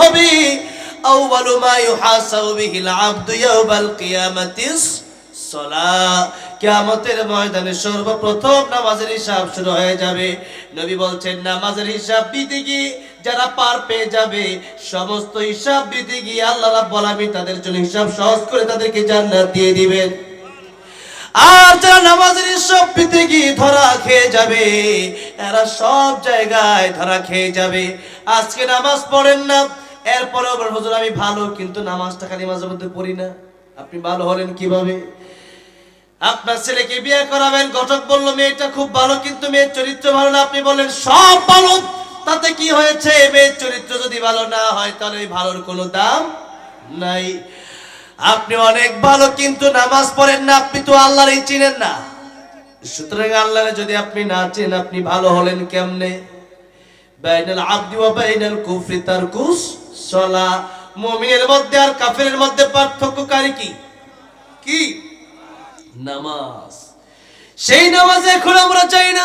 হবে। ময়দানে সর্বপ্রথম নামাজের হিসাব শুরু হয়ে যাবে। নবী বলছেন, নামাজের হিসাব দিতে গিয়ে যারা পার পেয়ে যাবে, সমস্ত হিসাব দিতে গিয়ে আল্লাহ রাব্বুল তাদের জন্য হিসাব সহজ করে তাদেরকে জান্নাত দিয়ে দিবেন। আর যারা নামাজের সব গিয়ে ধরা খেয়ে যাবে, এরা সব জায়গায় ধরা খেয়ে যাবে। আজকে নামাজ পড়েন না এরপরে আবার হুজুর, আমি ভালো, কিন্তু নামাজটা খালি মাঝে মধ্যে পড়ি না। আপনি ভালো হলেন কীভাবে? আপনার ছেলেকে বিয়ে করাবেন ঘটক বলল, মেয়েটা খুব ভালো, কিন্তু মেয়ের চরিত্র ভালো না। আপনি বলেন সব ভালো, তাতে কি হয়েছে? মেয়ের চরিত্র যদি ভালো না হয়, তাহলে ওই ভালোর কোনো দাম নাই। আপনি অনেক ভালো, কিন্তু নামাজ পড়েন না, আপনি তো আল্লাহরই চিনেন না। সুতরাং আল্লাহর যদি আপনি না চেন, আপনি ভালো হলেন কেমনে? বাইনাল আবদি ওয়া বাইনাল কুফরি তারকুস, সলা। মুমিনের মধ্যে আর কাফেরের মধ্যে পার্থক্যকারী কি? কি? নামাজ। সেই নামাজে এখন আমরা চাই না,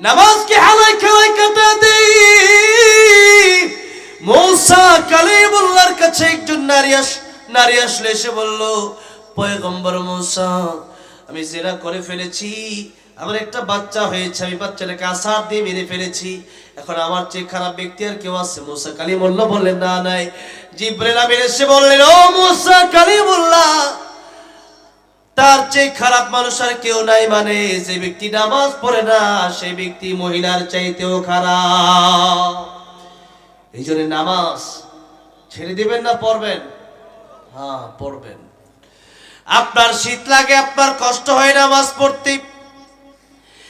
নামাজকে হালাই খেলাই কাটা দেই। মৌসা কালিমুল্লাহর কাছে একজন নারী আস, নারী আসলে, এসে বলল, পয়গম্বর মৌসা, আমি জেরা করে ফেলেছি আমার একটা বাচ্চা হয়েছে, আমি বাচ্চাটাকে আসার দিয়ে মেরে ফেলেছি। এখন আমার চেয়ে খারাপ ব্যক্তি আর কেউ আছে। মোসা কালিমুল্লাহ বললেন, না, নাই। জিব্রাইল আমিন এসে বললেন, ও মোসা কালিমুল্লাহ, তার চেয়ে খারাপ মানুষ আর কেউ নাই মানে যে ব্যক্তি নামাজ পড়ে না, সেই ব্যক্তি মহিলার চাইতেও খারাপ। এই জন্য নামাজ ছেড়ে দিবেন না, পড়বেন? হ্যাঁ পড়বেন। আপনার শীত লাগে, আপনার কষ্ট হয় নামাজ পড়তে।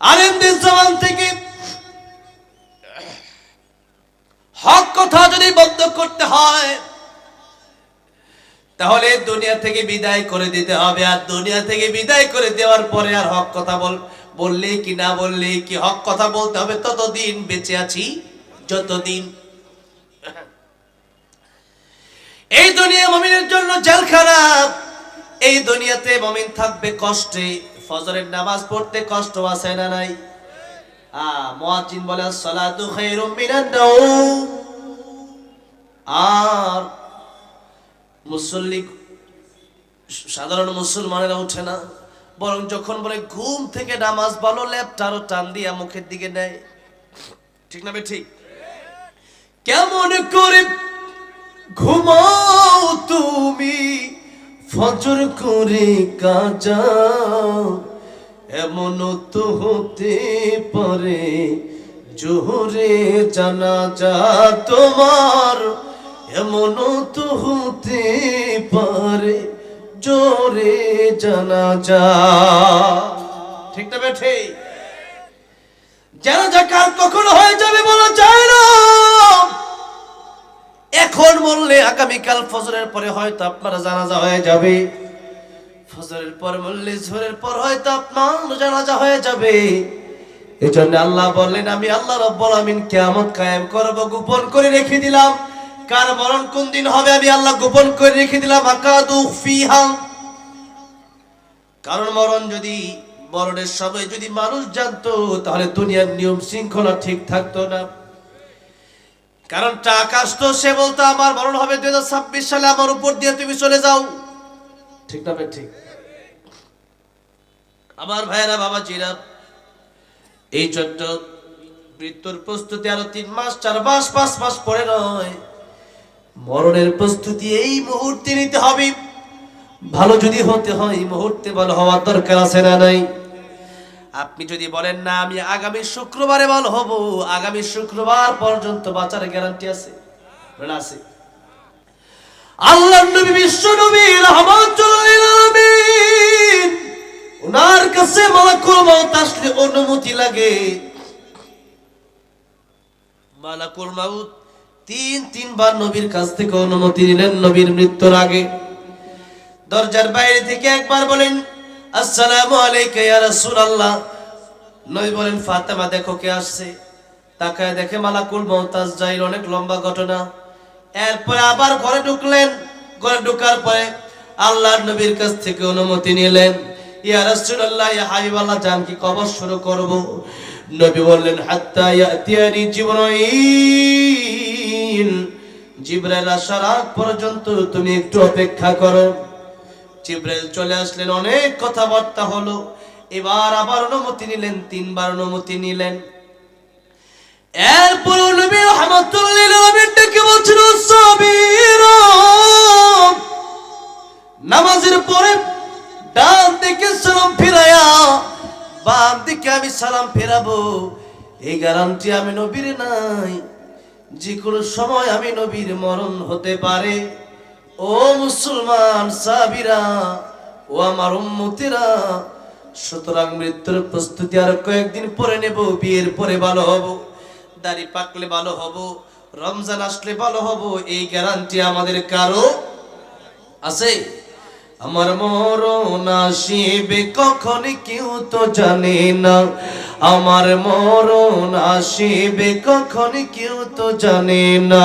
আলেমদের জবান থেকে হক কথা যদি বন্ধ করতে হয়, তাহলে দুনিয়া থেকে বিদায় করে দিতে হবে। আর দুনিয়া থেকে বিদায় করে দেওয়ার পরে আর হক কথা বল, বললে কি না বললে কি হক কথা বলতে হবে? ততদিন বেঁচে আছি, যতদিন। এই দুনিয়া মমিনের জন্য জেলখানা, এই দুনিয়াতে মমিন থাকবে কষ্টে। ফজরের নামাজ পড়তে কষ্ট আছে না নাই? মুয়াজ্জিন বলে সালাতু খায়রুম মিনান নাওম। আর মুসল্লি, সাধারণ মুসলমানেরা উঠে না, বরং যখন বলে, ঘুম থেকে নামাজ ভালো ল্যাপটা আরও টান দিয়া মুখের দিকে নেয়। ঠিক না ঠিক? কেমন করে ঘুমাও তুমি? ফজর করে কাজা এমন তো হতে পারে জোহরে জানা যা তোমার, এমন তো হতে পারে জোরে জানা যা ঠিক না বেঠে? জানা যা কার কখন হয়ে যাবে বলা যায় না। এখন বললে আগামীকাল ফজরের পরে হয়তো আপনারা জানাজা হয়ে যাবে। ফজরের পর বললে ঝোরের পর হয়তো আপনার জানাজা হয়ে যাবে। এই জন্য আল্লাহ বললেন, আমি আল্লাহ রব্বুল আমিন কিয়ামত কায়েম করব, গোপন করে রেখে দিলাম। কার মরণ কোন দিন হবে আমি আল্লাহ গোপন করে রেখে দিলাম। আকাদু ফিহা। কারণ মরণ যদি, মরণের সময় যদি মানুষ জানতো, তাহলে দুনিয়ার নিয়ম শৃঙ্খলা ঠিক থাকতো না। কারণ টাকা আসতো সে বলতো আমার মরণ হবে দুই হাজার ছাব্বিশ সালে আমার উপর দিয়ে তুমি চলে যাও। ঠিক না ঠিক। আমার ভাইয়েরা বাবা জিরা এই জন্য মৃত্যুর প্রস্তুতি আরও তিন মাস চার মাস পাঁচ মাস পরে নয়। মরণের প্রস্তুতি এই মুহূর্তে নিতে হবে। ভালো যদি হতে হয় এই মুহূর্তে ভালো হওয়ার দরকার আছে না নাই? আপনি যদি বলেন, না, আমি আগামী শুক্রবারে ভালো হব, আগামী শুক্রবার পর্যন্ত বাঁচার গ্যারান্টি আছে। আছে। আল্লাহ নবী, বিশ্ব নবী আলামিন ওনার কাছে মালাকুল মউত আসলে অনুমতি লাগে। মালাকুল মাউত তিন, তিনবার নবীর কাছ থেকে অনুমতি নিলেন, নবীর মৃত্যুর আগে। দরজার বাইরে থেকে একবার বলেন আসসালামু আলাইকা ইয়া রাসূলুল্লাহ। নবী বলেন, ফাতেমা, দেখো কে আসছে। তাকায় দেখে মালাকুল মমতাজ জাইর অনেক লম্বা ঘটনা। এরপরে আবার ঘরে ঢুকলেন। ঘরে ঢুকার পরে আল্লাহর নবীর কাছ থেকে অনুমতি নিলেন। ইয়া রাসূলুল্লাহ, ইয়া হাবিবাল্লাহ, জান কি কবর শুরু করব? নবী বললেন, হাত্তা ইয়াতিয়ানি জিবরাইল। জিব্রাইল আসার আগ পর্যন্ত তুমি একটু অপেক্ষা করো। জিব্রাইল চলে আসলেন, অনেক কথাবার্তা হলো। এবার আবার অনুমতি নিলেন, তিনবার অনুমতি নিলেন। এরপর নবী রহমাতুল্লিল আলামিন ডেকে বলছেন সাবির নামাজের পরে ডান দিকে সালাম ফিরায়া বাম দিকে আমি সালাম ফেরাবো। এই গ্যারান্টি আমি নবীর নাই। যে কোনো সময় আমি নবীর মরণ হতে পারে। ও মুসলমান সাবিরা ও আমার উম্মতিরা, সুতরাং মৃত্যুর প্রস্তুতি আর কয়েকদিন পরে নেব, বিয়ের পরে ভালো হব, দাড়ি পাকলে ভালো হব, রমজান আসলে ভালো হব, এই গ্যারান্টি আমাদের কারও আছে? আমার মরণ আসিবে কখন কেউ তো জানে না। আমার মরণ আসিবে কখন কেউ তো জানে না।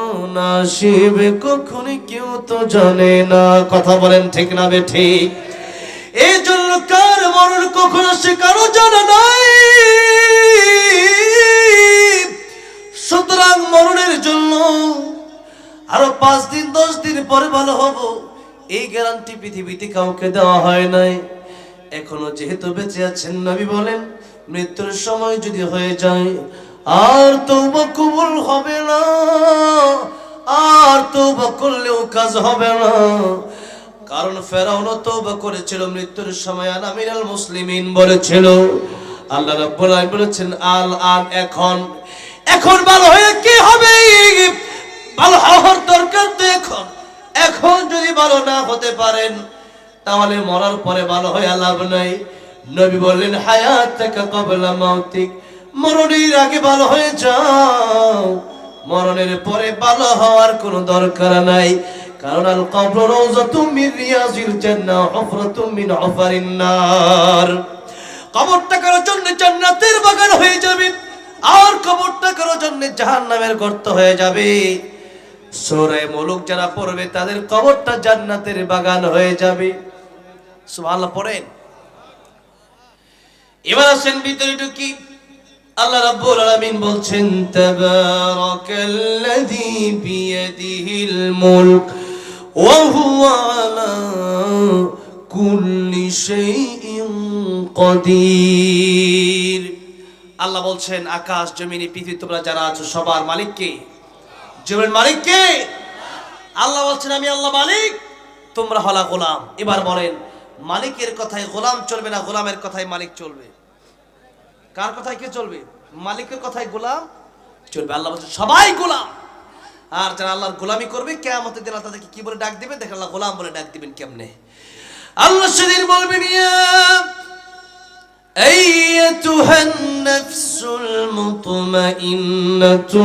আসিবে কখন কেউ তো জানে না। কথা বলেন ঠিক না বে ঠিক? এই জন্য কার মরণ কখন আসে কারও জানা নাই। সুতরাং মরণের জন্য আরও পাঁচ দিন, দশ দিন পরে ভালো হব। এই গ্যারান্টি পৃথিবীতে কাউকে দেওয়া হয় নাই। এখনও যেহেতু বেঁচে আছেন, নবী বলেন, মৃত্যুর সময় যদি হয়ে যায়, আর তৌবা কবুল হবে না। আর তৌবা করলেও কাজ হবে না। কারণ ফেরাউনও তওবা করেছিল, মৃত্যুর সময় আন আমিরাল মুসলিমিন বলেছিল। আল্লাহ রাব্বুল আলামিন বলেছেন, আল আন, এখন এখন ভালো হয়ে কি হবে? ভালো হওয়ার দরকার তো এখন। এখন যদি ভালো না হতে পারেন, তাহলে মরার পরে ভালো হয়ে লাভ নাই। নবী বললেন, হায়াত থেকে কবলা মাউতিক, মরণের আগে ভালো হয়ে যাও। মরণের পরে ভালো হওয়ার কোনো দরকার নাই। কারণ আল কবর রাউযাতুম মিন রিয়াজিল জান্নাহ হুফরাতুম নার। কবরটা কারোর জন্য জান্নাতের বাগান হয়ে যাবে, আর কবরটা কারোর জন্য জাহান্নামের গর্ত হয়ে যাবে। সূরা মুলুক যারা পড়বে, তাদের কবরটা জান্নাতের বাগান হয়ে যাবে। সুবহানাল্লাহ, পড়েন। এবার আসেন ভিতরে ঢুকি। আল্লাহ রাব্বুল আলামিন বলছেন, তাবারাকাল্লাযী বিয়াদিহিল মুলক ওয়া হুয়া আলা কুল্লি শাইইন কাদির। আল্লাহ বলছেন, আকাশ, জমিনে, পৃথিবী, তোমরা যারা আছো, সবার মালিক কে? জমির মালিক কে? আল্লাহ বলছেন, আমি আল্লাহ মালিক, তোমরা হলা গোলাম। এবার বলেন, মালিকের কথায় গোলাম চলবে না, গোলামের কথায় মালিক চলবে? কার কথায় কে চলবে মালিকের কথায় গোলাম চলবে আল্লাহ বলছে সবাই গোলাম আর যারা আল্লাহর গোলামি করবে কেয়ামতের দিন আল্লাহ তাদেরকে কি বলে ডাক দিবেন দেখেন আল্লাহ গোলাম বলে ডাক দিবেন কেমনে আল্লাহ সেদিন বলবেন ইয়া أيتها النفس المطمئنة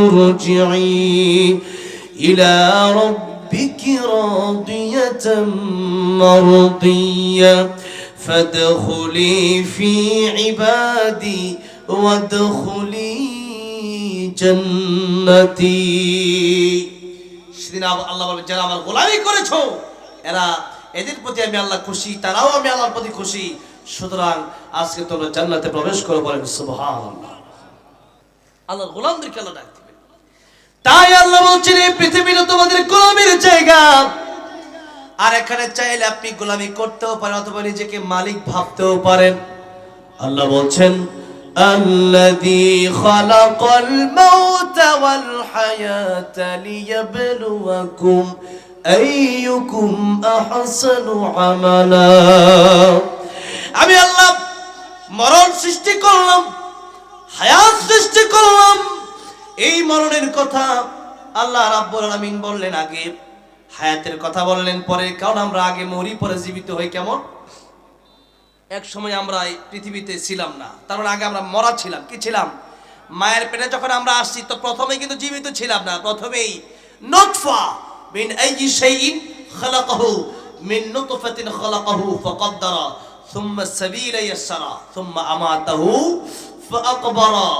ارجعي إلى ربك راضية مرضية فادخلي في عبادي وادخلي جنتي সেদিন আব- আল্লাহ বলবে যারা আমার গোলামি করেছো এরা এদের প্রতি আমি আল্লাহ খুশি তারাও আমি আল্লাহর প্রতি খুশি সুতরাং আজকে তোমরা জান্নাতে প্রবেশ করে বলেন সুবহানাল্লাহ আল্লাহ গোলামদেরকে আল্লাহ ডাক দিবেন তাই আল্লাহ বলছেন এই পৃথিবীটা তোমাদের গোলামের জায়গা আর এখানে চাইলে আপনি গোলামি করতেও পারেন অথবা নিজেকে মালিক ভাবতেও পারেন আল্লাহ বলছেন الذي خلق الموت والحياة ليبلوكم أيكم أحسن عملا আমি আল্লাহ মরণ সৃষ্টি করলাম হায়াত সৃষ্টি করলাম এই মরণের কথা আল্লাহ রাব্বুল আলামিন বললেন আগে হায়াতের কথা বললেন পরে কারণ আমরা আগে মরি পরে জীবিত হই কেমন এক সময় আমরা এই পৃথিবীতে ছিলাম না তার মানে আগে আমরা মরা ছিলাম কি ছিলাম মায়ের পেটে যখন আমরা আসছি তো প্রথমেই কিন্তু জীবিত ছিলাম না প্রথমেই নতফা মিন আইয়ি শাইইন খালাকাহু মিন নুতফাতিন খালাকাহু ফাকাদ্দারা ثم السبيل يسرا ثم أماته فأقبره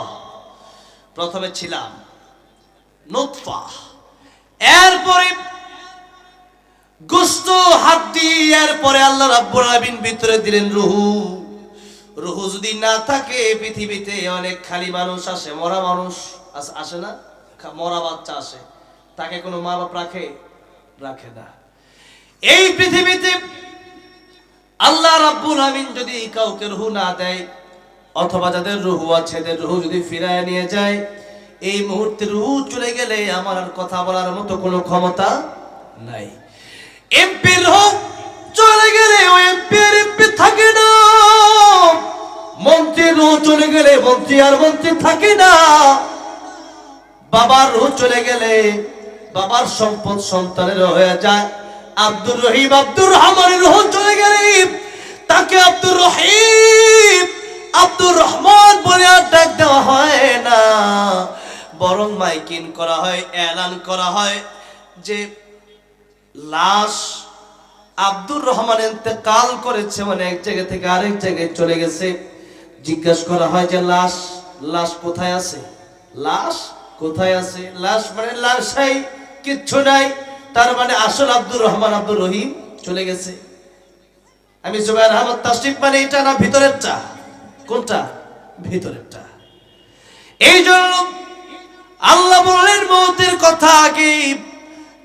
প্রথমে ছিলাম নুতফা এরপরে গোস্ত হাড্ডি এরপরে আল্লাহ রাব্বুল আলামিন ভিতরে দিলেন রুহু। রুহু যদি না থাকে, পৃথিবীতে অনেক খালি মানুষ আসে, মরা মানুষ আসে না? মরা বাচ্চা আসে। তাকে কোনো মা বাপ রাখে? রাখে না। এই পৃথিবীতে আল্লাহ যদি কাউকে রুহু না দেয়, অথবা যাদের রুহু আছে, এদের রুহু যদি ফিরায় নিয়ে যায়, এই মুহূর্তে রুহু চলে গেলে আমার আর কথা বলার মতো কোনো ক্ষমতা নাই। এমপির হোক, চলে গেলে ও এমপি আর এমপি থাকে না। মন্ত্রীর রুহ চলে গেলে মন্ত্রী আর মন্ত্রী থাকে না। বাবার রুহ চলে গেলে বাবার সম্পদ সন্তানের হয়ে যায়। আব্দুর রহিম, আব্দুর রহমানের রুহ চলে গেলে তাকে আব্দুর রহিম, আব্দুর রহমান বলে আর ডাক দেওয়া হয় না। বরং মাইকিন করা হয়, এলান করা হয় যে লাশ আব্দুর রহমান ইন্তেকাল করেছে মানে এক জায়গা থেকে আরেক জায়গায় চলে গেছে। জিজ্ঞাসা করা হয় যে, লাশ লাশ কোথায় আছে? লাশ কোথায় আছে? লাশ মানে লাশাই, কিচ্ছু নাই। তার মানে আসল আব্দুর রহমান আব্দুর রহিম চলে গেছে। আমি জুবাইর আহমদ তাসরিফ মানে এটা না ভিতরেরটা কোনটা? ভিতরেরটা এই জন্য আল্লাহ বললেন, মৌতের কথা আগে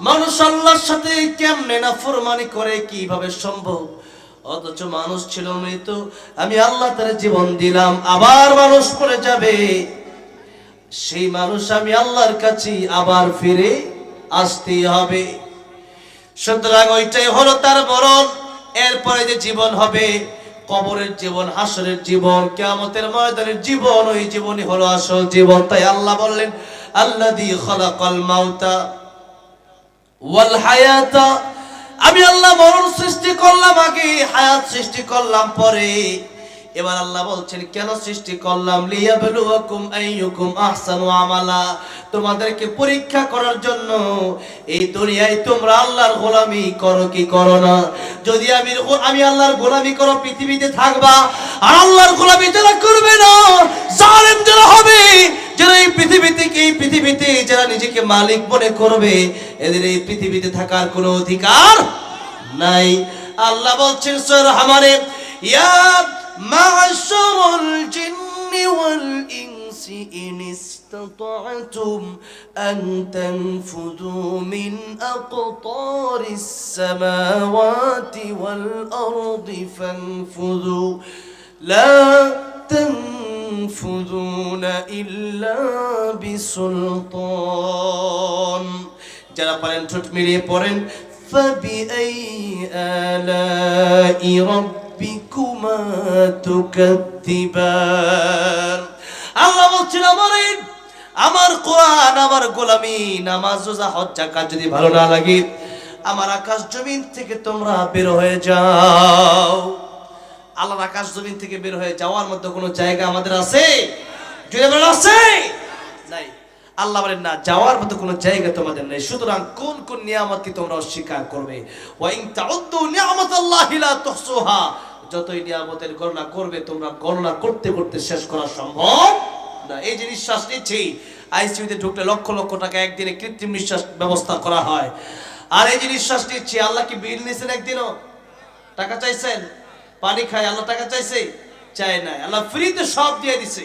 মানুষ আল্লাহর সাথে কেমনে না ফরমানি করে, কীভাবে সম্ভব? অথচ মানুষ ছিল মৃত, আমি আল্লাহ তার জীবন দিলাম, আবার মানুষ পড়ে যাবে। সেই মানুষ আমি আল্লাহর কাছে আবার ফিরে আসতেই হবে। সুতরাং ওইটাই হলো তার মরণ এরপরে যে জীবন হবে। কবরের জীবন, হাসরের জীবন, কেয়ামতের ময়দানের জীবন, ওই জীবনই হলো আসল জীবন। তাই আল্লাহ বললেন আল্লাহ দি খালাকাল মাউতা ওয়াল হায়াতা। আমি আল্লাহ মরণ সৃষ্টি করলাম আগে, হায়াত সৃষ্টি করলাম পরে। এবার আল্লাহ বলছেন, কেন সৃষ্টি করলাম? লিয়াবলুয়াকুম আইয়ুকুম আহসানু আমালা। তোমাদেরকে পরীক্ষা করার জন্য এই দুনিয়ায় তোমরা আল্লাহর গোলামি করো কি করো না? যদি আমি আমি আল্লাহর গোলামি করো, পৃথিবীতে থাকবা, আর আল্লাহর গোলামি যারা করবে না, জালেম যারা হবে, যারা এই পৃথিবীতে এই পৃথিবীতে যারা নিজেকে মালিক মনে করবে, এদের এই পৃথিবীতে থাকার কোনো অধিকার নাই। আল্লাহ বলছেন, সর হামারে, ইয়া মাশারুল জিন্নি ওয়াল ইনসি ইন استطعتم أن تنفذوا من أقطار السماوات والأرض فانفذوا لا تنفذون إلا بسلطان যারা পারেন ঠোঁট মিলিয়ে পড়েন فبأي آلاء ربكما تكذبان আল্লাহ বলছেন আমার এই- আমার কোরআন আমার গোলামি নামাজ রোজা হজ জাকাত যদি ভালো না লাগে আমার আকাশ জমিন থেকে তোমরা বের হয়ে যাও আল্লাহর আকাশ জমিন থেকে বের হয়ে যাওয়ার মধ্যে কোনো জায়গা আমাদের আছে যদি বলেন আছে নাই আল্লাহ বলেন, না, যাওয়ার মতো কোনো জায়গা তোমাদের নেই। সুতরাং কোন কোন নিয়ামতকে তোমরা অস্বীকার করবে? ওয়াইন তাউদ্দু নিয়ামতাল্লাহি লা তুহসুহা। যতই নিয়ামতের গণনা করবে, তোমরা গণনা করতে করতে শেষ করা সম্ভব না। এই যে নিঃশ্বাস নিচ্ছি, আইসিইউতে ঢুকলে লক্ষ লক্ষ টাকা একদিনে কৃত্রিম নিঃশ্বাস ব্যবস্থা করা হয়। আর এই যে নিঃশ্বাস নিচ্ছি, আল্লাহ কি বিল নিছেন একদিনও? টাকা চাইছেন? পানি খায়, আল্লাহ টাকা চাইছে? চাই নাই। আল্লাহ ফ্রিতে সব দিয়ে দিছে।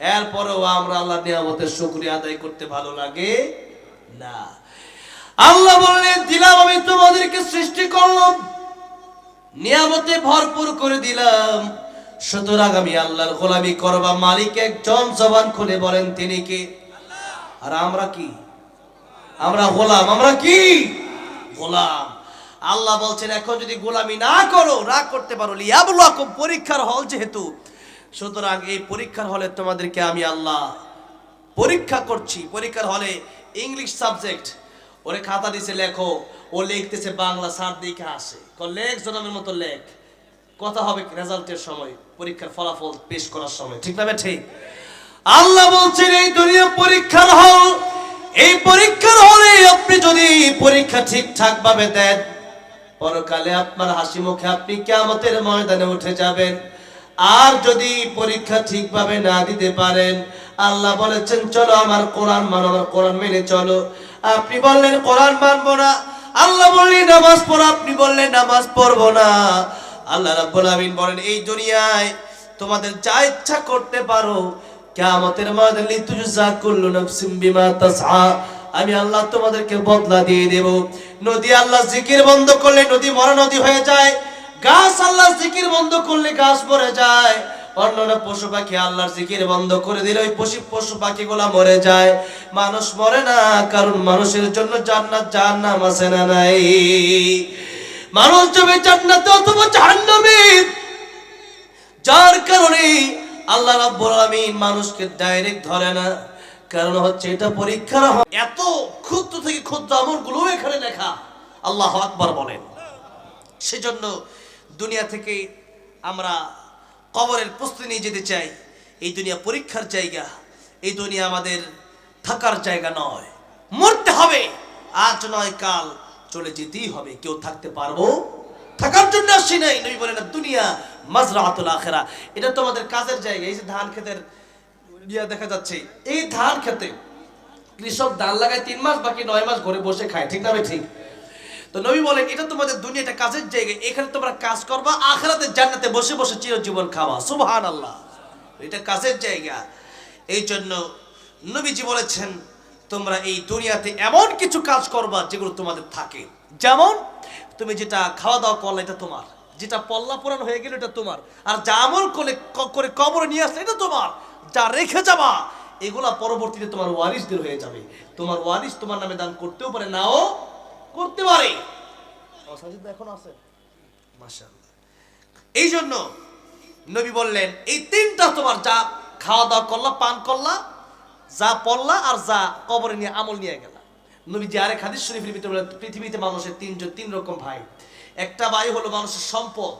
এরপরেও আমরা আল্লাহ নিয়ামতের শুকরিয়া আদায় করতে ভালো লাগে না। আল্লাহ বললেন, দিলাম আমি তোমাদেরকে সৃষ্টি করলাম। নিয়ামতে ভরপুর করে দিলাম। সুতরাং আমি আল্লাহর গোলামি করবা মালিক একজন। জবান খুলে বলেন, তিনি কে? আর আমরা কি? আমরা গোলাম। আমরা কি? গোলাম। আল্লাহ বলছেন, এখন যদি গোলামি না করো রাগ করতে পারো। লিয়াবুলাকুম পরীক্ষার হল যেহেতু। সুতরাং এই পরীক্ষার হলে তোমাদেরকে আমি আল্লাহ পরীক্ষা করছি। পরীক্ষার হলে ইংলিশ সাবজেক্ট ওরে খাতা দিছে লেখো, ও লিখতেছে বাংলা সার দেখে আসে। লেখ, জনমের মতো লেখ। কথা হবে রেজাল্টের সময়, পরীক্ষার ফলাফল পেশ করার সময়। ঠিক না ঠিক? আল্লাহ বলছেন, এই দুনিয়া পরীক্ষার হল, এই পরীক্ষার হলে আপনি যদি পরীক্ষা ঠিকঠাক ভাবে দেন, পরকালে আপনার হাসি মুখে আপনি কেমতের ময়দানে উঠে যাবেন। আর যদি পরীক্ষা ঠিকভাবে না দিতে পারেন, আল্লাহ বলেছেন, চলো আমার কোরআন মানো, আমার কোরআন মেনে চলো। আপনি বললেন, কোরআন মানবো না। আল্লাহ বললেন, নামাজ পড়ো। আপনি বললেন, নামাজ পড়ব না। আল্লাহ রাব্বুল আমিন বলেন, এই দুনিয়ায় তোমাদের যা ইচ্ছা করতে পারো, কিয়ামতের ময়দানে লিতুজা কুল্লু নাফসিম বিমা তাসআ। আমি আল্লাহ তোমাদেরকে বদলা দিয়ে দেব। নদী আল্লাহ জিকির বন্ধ করলে নদী মরা নদী হয়ে যায়। গাছ আল্লাহ জিকির বন্ধ করলে গাছ মরে যায়। অন্যান্য পশু পাখি আল্লাহর জিকির বন্ধ করে দিলে ওই পশু পশু মরে যায়। মানুষ মরে না, কারণ মানুষের জন্য জান্নাত আছে না নাই? মানুষ অথবা জাহান্নামে। যার কারণে আল্লাহ রাব্বুল মানুষকে ডাইরেক্ট ধরে না। কারণ হচ্ছে এটা পরীক্ষার এত ক্ষুদ্র থেকে ক্ষুদ্র আমলগুলো এখানে লেখা। আল্লাহ আকবার বলেন। সেজন্য দুনিয়া থেকে আমরা কবরের প্রস্তুতি নিয়ে যেতে চাই। এই দুনিয়া পরীক্ষার জায়গা, এই দুনিয়া আমাদের থাকার জায়গা নয়। মরতে হবে। আজ নয়, কাল চলে যেতেই হবে। কেউ থাকতে পারব? থাকার জন্য আসি নাই। নই বলে না দুনিয়া মাজরাতুল আখেরা। এটা তো আমাদের কাজের জায়গা। এই যে ধান ক্ষেতের ইয়া দেখা যাচ্ছে, এই ধান খেতে কৃষক ধান লাগায় তিন মাস, বাকি নয় মাস ঘরে বসে খায়। ঠিক না ঠিক। তো নবী বলেন, এটা তোমাদের দুনিয়াটা কাজের জায়গা, এখানে তোমরা কাজ করবা, আখরাতে জান্নাতে বসে বসে চিরজীবন খাওয়া সুবহান আল্লাহ এটা কাজের জায়গা। এই জন্য নবীজি বলেছেন, তোমরা এই দুনিয়াতে এমন কিছু কাজ করবা যেগুলো তোমাদের থাকে। যেমন, তুমি যেটা খাওয়া দাওয়া করলে এটা তোমার, যেটা পল্লা পুরান হয়ে গেল এটা তোমার, আর যা আমল করলে ক- করে কবরে নিয়ে আসলে এটা তোমার, যা রেখে যাবা, এগুলা পরবর্তীতে তোমার ওয়ারিসদের হয়ে যাবে। তোমার ওয়ারিস তোমার নামে দান করতেও পারে, নাও করতে পারে। এখন আছে। মাশাআল্লাহ। এই জন্য নবী বললেন এই তিনটা তোমার যা খাওয়া দাওয়া করলা পান করলা যা পড়লা আর যা কবরে নিয়ে আমল নিয়ে গেলা। নবী যে আরেক হাদিস শরীফের ভিতরে বলেন, পৃথিবীতে মানুষের তিনজন তিন রকম ভাই। একটা ভাই হলো মানুষের সম্পদ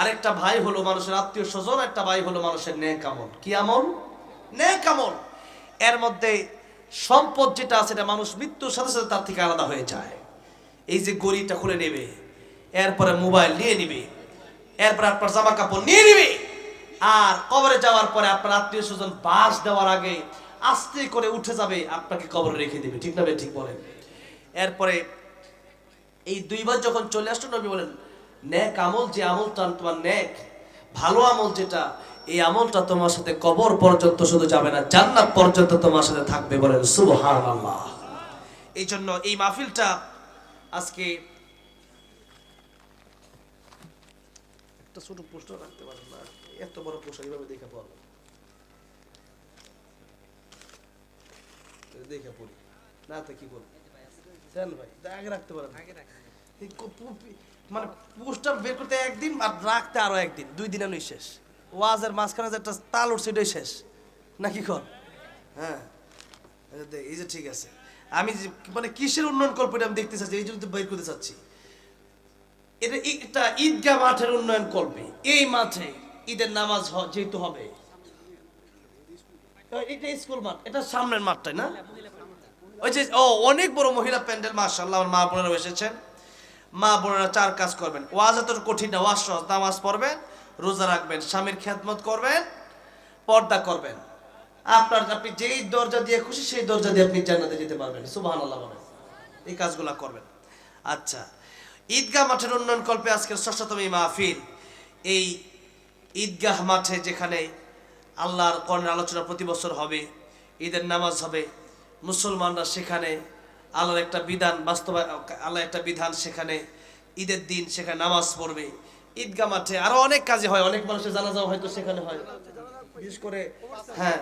আরেকটা ভাই হলো মানুষের আত্মীয় স্বজন একটা ভাই হলো মানুষের ন্যাক আমল। কি আমল? ন্যাক আমল। এর মধ্যে সম্পদ যেটা আছে এটা মানুষ মৃত্যুর সাথে সাথে তার থেকে আলাদা হয়ে যায়। এই যে গড়িটা খুলে নেবে, এরপরে মোবাইল নিয়ে নিবে, এরপরে আপনার জামা কাপড় নিয়ে নিবে, আর কবরে যাওয়ার পরে আপনার আত্মীয় স্বজন বাস দেওয়ার আগে আস্তে করে উঠে যাবে, আপনাকে কবরে রেখে দিবে। ঠিক না ঠিক বলেন। এরপরে এই দুইবার যখন চলে আসলো, নবী বলেন ন্যাক আমল যে আমলটা, তোমার ন্যাক ভালো আমল যেটা, এই আমলটা তোমার সাথে কবর পর্যন্ত শুধু যাবে না, জান্নাত পর্যন্ত তোমার সাথে থাকবে বলেন শুভ সুবহানাল্লাহ। এই জন্য এই মাহফিলটা আজকে একটা ছোট পোস্টার রাখতে পারেন না এত বড় পোস্টার এইভাবে দেখে পাবো দেখে পড়ি। না তো কি করব দেন ভাই আগে রাখতে পারেন। মানে পোস্টার বের করতে একদিন আর রাখতে আরও একদিন দুই দিন নই শেষ। ওয়াজের মাঝখানে যে একটা তাল উঠছে এটাই শেষ। নাকি কর? হ্যাঁ। এই যে ঠিক আছে। আমি মানে কিসের উন্নয়ন কল্প এটা আমি দেখতে চাচ্ছি, এই জন্য বের করতে চাচ্ছি। এটা একটা ঈদগাহ মাঠের উন্নয়ন করবে এই মাঠে ঈদের নামাজ যেহেতু হবে। এটা স্কুল মাঠ, এটা সামনের মাঠটাই না? ওই যে ও, অনেক বড় মহিলা প্যান্ডেল, মাশাআল্লাহ, আমার মা বোনেরা এসেছেন মা বোনেরা চার কাজ করবেন। ওয়াজ এত কঠিন না, ওয়াজ সহজ। নামাজ পড়বেন, রোজা রাখবেন, স্বামীর খেদমত করবেন, পর্দা করবেন। আপনার আপনি যেই দরজা দিয়ে খুশি, সেই দরজা দিয়ে আপনি জান্নাতে যেতে পারবেন। সুবহানাল্লাহ বলেন। এই কাজগুলা করবেন। আচ্ছা ঈদগাহ মাঠের উন্নয়ন কল্পে আজকের ষষ্ঠতম এই মাহফিল। এই ঈদগাহ মাঠে যেখানে আল্লাহর কর্ণের আলোচনা প্রতি বছর হবে, ঈদের নামাজ হবে, মুসলমানরা সেখানে আল্লাহর একটা বিধান বাস্তবায় আল্লাহ একটা বিধান সেখানে, ঈদের দিন সেখানে নামাজ পড়বে। ঈদগাহ মাঠে আরও অনেক কাজে হয়, অনেক মানুষের জানাজাও হয়তো সেখানে হয়। বিশেষ করে হ্যাঁ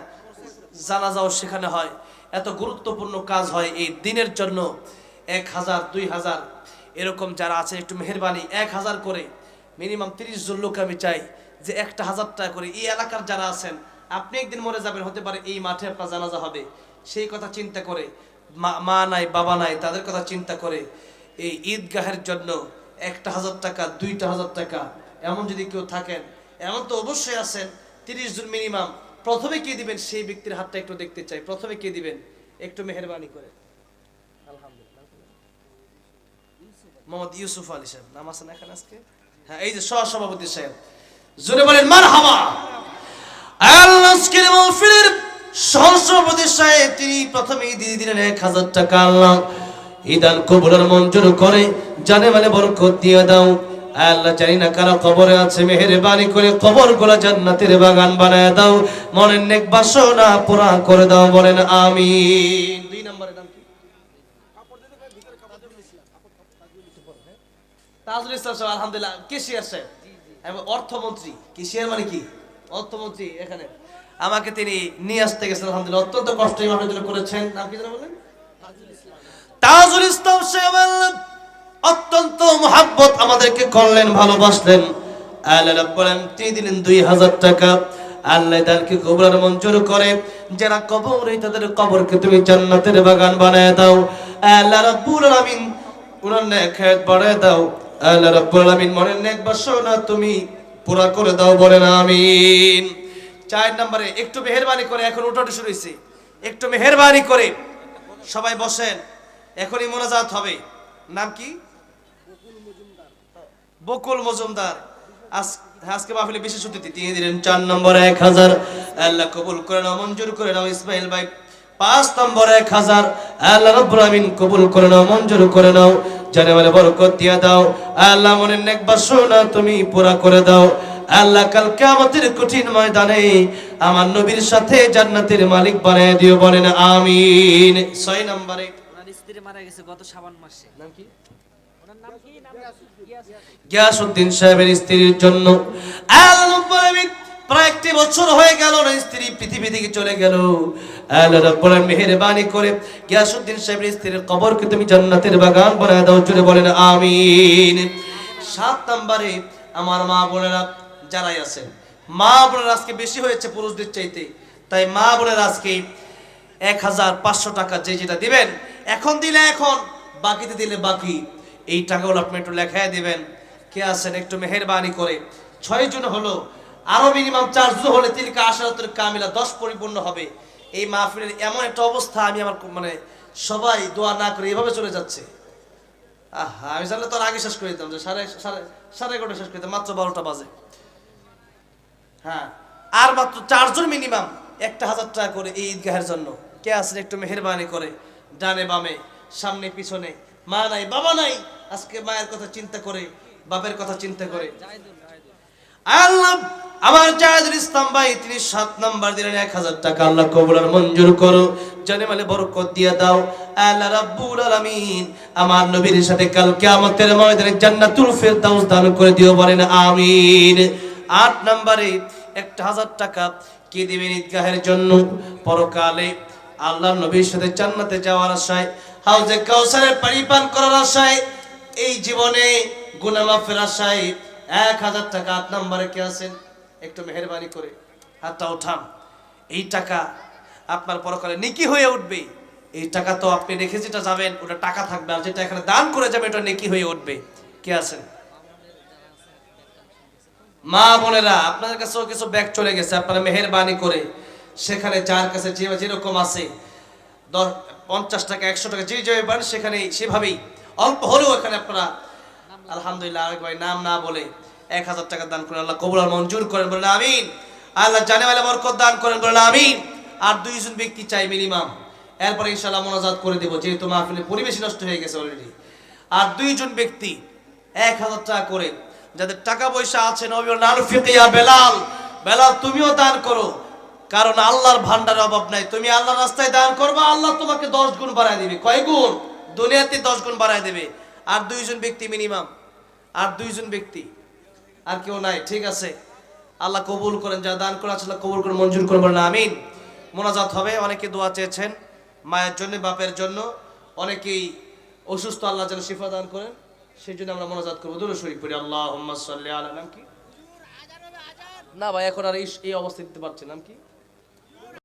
জানাজাও সেখানে হয়। এত গুরুত্বপূর্ণ কাজ হয় এই দিনের জন্য। এক হাজার, দুই হাজার, এরকম যারা আছে একটু মেহরবানি, এক হাজার করে মিনিমাম তিরিশ জন লোক আমি চাই যে একটা হাজার টাকা করে। এই এলাকার যারা আছেন, আপনি একদিন মরে যাবেন, হতে পারে এই মাঠে আপনার জানাজা হবে। সেই কথা চিন্তা করে, মা- নাই, বাবা নাই, তাদের কথা চিন্তা করে এই ঈদগাহের জন্য একটা হাজার টাকা, দুইটা হাজার টাকা, এমন যদি কেউ থাকেন, এমন তো অবশ্যই আছেন, তিরিশ জন মিনিমাম প্রথমে কে দিবেন? সেই ব্যক্তির হাতটা একটু দেখতে চাই। প্রথমে কে দিবেন? একটু মেহরবানি করে। মোহাম্মদ ইউসুফ আলী সাহেব নাম এখানে আজকে? হ্যাঁ এই যে সহসভাপতি সাহেব। জোরে বলেন মার টাকা আল্লাহ। ইদান মঞ্জুর করে, জানে মানে বরকত দিয়ে দাও। আল্লাহ জানি না কারও কবরে আছে, মেহেরবানি করে কবরগুলা জান্নাতের বাগান বানায় দাও। মনের নেক বাসনা পুরা করে দাও, বলেন সাহেব, আলহামদুলিল্লাহ সাহেব। অর্থমন্ত্রী। কেশিয়ার মানে কি? অর্থমন্ত্রী, এখানে। আমাকে তিনি নিয়ে আসতে গেছেন, আলহামদুলিল্লাহ। অত্যন্ত কষ্ট করেছেন। নাম কি যেন বললেন? তাজুল ইসলাম। সাহেব অত্যন্ত মহাব্বত আমাদেরকে করলেন, ভালোবাসলেন। আল্লাহ বলেন তিনি দিলেন দুই হাজার টাকা আল্লাহ তাদেরকে কবরের মঞ্জুর করে, যারা কবরে তাদের কবরকে তুমি জান্নাতের বাগান বানায় দাও। আল্লাহ রাব্বুল আলামিন উনার নেক হায়াত বাড়ায় দাও। আল্লাহ রাব্বুল আলামিন মনের নেক বাসনা তুমি পুরা করে দাও বলেন, আমিন। চার নম্বরে, একটু মেহেরবানি করে, এখন উঠাতে শুরু হয়েছে। একটু মেহেরবানি করে, সবাই বসেন, এখনই মোনাজাত হবে। নাম কি? বকুল মজুমদার। আজ- আজকে মাহফিলে বিশেষ অতিথি দিয়ে দিলেন চার নম্বর এক হাজার। আল্লাহ কবুল করে নাও মঞ্জুর করে নাও ইসমাইল ভাই। পাঁচ নম্বর এক হাজার। আল্লাহ রব্বুল আমিন কবুল করে নাও মঞ্জুর করে নাও। জানে বলে বরকত দিয়ে দাও। আল্লাহ মনের নেক বাসনা তুমি পুরা করে দাও। আল্লাহ কাল কিয়ামতের কঠিন ময়দানে আমার নবীর সাথে জান্নাতের মালিক বানিয়ে দিও বলেন আমিন। ছয় নম্বরে স্ত্রী মারা গেছে গত শ্রাবণ মাসে। নাম কি? গিয়াসউদ্দিন সাহেবের স্ত্রীর জন্য। প্রায় একটি বছর হয়ে গেল না, স্ত্রী পৃথিবী থেকে চলে গেল। আল্লাহ করে গিয়াসউদ্দিন সাহেবের স্ত্রীর কবরকে তুমি জান্নাতের বাগান বানায় দাও জুড়ে বলেন আমিন। সাত নম্বরে আমার মা বোনেরা যারাই আছেন, মা বোনেরা আজকে বেশি হয়েছে পুরুষদের চাইতে। তাই মা বোনেরা আজকে এক হাজার পাঁচশো টাকা যে যেটা দিবেন, এখন দিলে এখন, বাকিতে দিলে বাকি। এই টাকাগুলো আপনি একটু লেখায় দিবেন। কে আছেন? একটু মেহেরবানি করে। ছয় জন হলো। আরও মিনিমাম চার জন হলে তিলকা আশারতের কামিলা দশ পরিপূর্ণ হবে। এই মাহফিলের এমন একটা অবস্থা, আমি আমার মানে সবাই দোয়া না করে এভাবে চলে যাচ্ছে। আহা, আমি জানলে তো আর আগে শেষ করে দিতাম যে সাড়ে সাড়ে সাড়ে এগারোটা শেষ করে দিতাম, মাত্র বারোটা বাজে। হ্যাঁ আর মাত্র চারজন মিনিমাম একটা হাজার টাকা করে এই ঈদগাহের জন্য। কে আছেন? একটু মেহরবানি করে। ডানে বামে, সামনে, পিছনে। মা নাই, বাবা নাই। আজকে মায়ের কথা চিন্তা করে, বাপের কথা চিন্তা করে। আল্লাহ আমার জাহেদুল ইসলাম ভাই, তিনি সাত নাম্বার দিলেন এক হাজার টাকা। আল্লাহ কবুলার মঞ্জুর করো। জানে মানে বরকত দিয়ে দাও। আল্লাহ রাব্বুল আলামিন আমার নবীর সাথে কাল কিয়ামতের ময়দানে জান্নাতুল ফেরদাউস দান করে দিও, বলেন আমিন। আট নম্বরে একটা হাজার টাকা কে দিবেন ঈদগাহের জন্য? পরকালে আল্লাহ নবীর সাথে জান্নাতে যাওয়ার আশায় হাউজে কাউসারের পানি পান করার আশায়, এই জীবনে গুনাহ মাফের আশায় এক হাজার টাকা আট নম্বরে কে আছেন? একটু মেহরবানি করে, হাতটা উঠান এই টাকা আপনার পরকালে নিকি হয়ে উঠবে এই টাকা তো আপনি রেখে যেটা যাবেন, ওটা টাকা থাকবে। আর যেটা এখানে দান করে যাবে, ওটা নেকি হয়ে উঠবে। কে আছেন? মা বোনেরা, আপনাদের কাছেও কিছু ব্যাগ চলে গেছে, আপনারা মেহেরবানি করে সেখানে যার কাছে যে যেরকম আছে, দশ পঞ্চাশ টাকা, একশো টাকা, যে যেভাবে পারেন সেখানে সেভাবেই। অল্প হলেও এখানে আপনারা আলহামদুলিল্লাহ আরেক ভাই নাম না বলে এক হাজার টাকা দান করেন আল্লাহ কবুল মঞ্জুর করেন বলেন আমিন। আল্লাহ জানে বলে বরকত দান করেন বলেন আমিন। আর দুইজন ব্যক্তি চাই মিনিমাম এরপরে ইনশাল্লাহ মোনাজাত করে দেবো, যেহেতু মাহফিলের পরিবেশ নষ্ট হয়ে গেছে অলরেডি আর দুইজন ব্যক্তি এক হাজার টাকা করে, যাদের টাকা পয়সা আছে নবী বেলাল বেলাল তুমিও দান করো। কারণ আল্লাহর ভান্ডারের অভাব নাই। তুমি আল্লাহর রাস্তায় দান করবা, আল্লাহ তোমাকে দশ গুণ বাড়ায় দিবে। কয় গুণ? দুনিয়াতে দশ গুণ বাড়ায় দেবে। আর দুইজন ব্যক্তি মিনিমাম আর দুইজন ব্যক্তি। আর কেউ নাই, ঠিক আছে? আল্লাহ কবুল করেন যা দান করা আল্লাহ কবুল করে মঞ্জুর করে বলেন আমিন। মোনাজাত হবে, অনেকে দোয়া চেয়েছেন মায়ের জন্য, বাপের জন্য। অনেকেই অসুস্থ, আল্লাহ যেন শিফা দান করেন সেই জন্য আমরা মোনাজাত করব। দূর শরীফ করি আল্লাহ সাল্লি আলা নাম কি? না ভাই, এখন আর এই এই অবস্থা দিতে পারছি নাম কি?